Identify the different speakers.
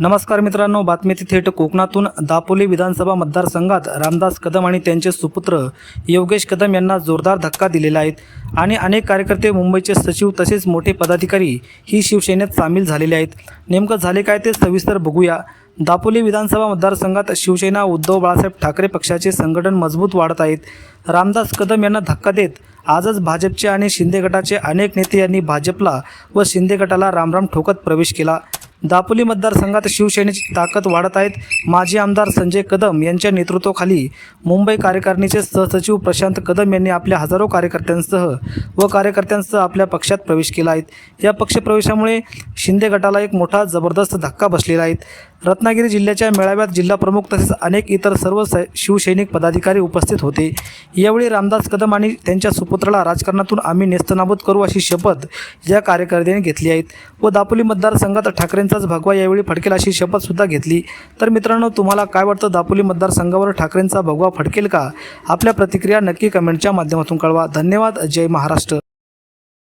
Speaker 1: नमस्कार मित्रांनो बातमी थेट कोकणातून. दापोली विधानसभा मतदारसंघात रामदास कदम आणि त्यांचे सुपुत्र योगेश कदम यांना जोरदार धक्का दिलेला आहेत आणि अनेक कार्यकर्ते मुंबईचे सचिव तसेच मोठे पदाधिकारी ही शिवसेनेत सामील झालेले आहेत. नेमकं झाले काय ते सविस्तर बघूया. दापोली विधानसभा मतदारसंघात शिवसेना उद्धव बाळासाहेब ठाकरे पक्षाचे संघटन मजबूत वाढत आहेत. रामदास कदम यांना धक्का देत आजच भाजपचे आणि शिंदे गटाचे अनेक नेते यांनी भाजपला व शिंदे गटाला रामराम ठोकत प्रवेश केला. दापोली मतदारसंघात शिवसेनेची ताकद वाढत आहेत. माजी आमदार संजय कदम यांच्या नेतृत्वाखाली मुंबई कार्यकारिणीचे सहसचिव प्रशांत कदम यांनी आपल्या हजारो कार्यकर्त्यांसह व कार्यकर्त्यांसह आपल्या पक्षात प्रवेश केला आहे. या पक्षप्रवेशामुळे शिंदे गटाला एक मोठा जबरदस्त धक्का बसलेला आहे. रत्नागिरी जिल्ह्याच्या मेळाव्यात जिल्हाप्रमुख तसेच अनेक इतर सर्व स शिवसैनिक पदाधिकारी उपस्थित होते. यावेळी रामदास कदम आणि त्यांच्या सुपुत्राला राजकारणातून आम्ही नेस्तनाबूत करू अशी शपथ या कार्यकर्त्यांनी घेतली आहेत व दापोली मतदारसंघात ठाकरेंचाच भगवा यावेळी फडकेल अशी शपथसुद्धा घेतली. तर मित्रांनो तुम्हाला काय वाटतं? दापोली मतदारसंघावर ठाकरेंचा भगवा फडकेल का? आपल्या प्रतिक्रिया नक्की कमेंटच्या माध्यमातून कळवा. धन्यवाद. जय महाराष्ट्र.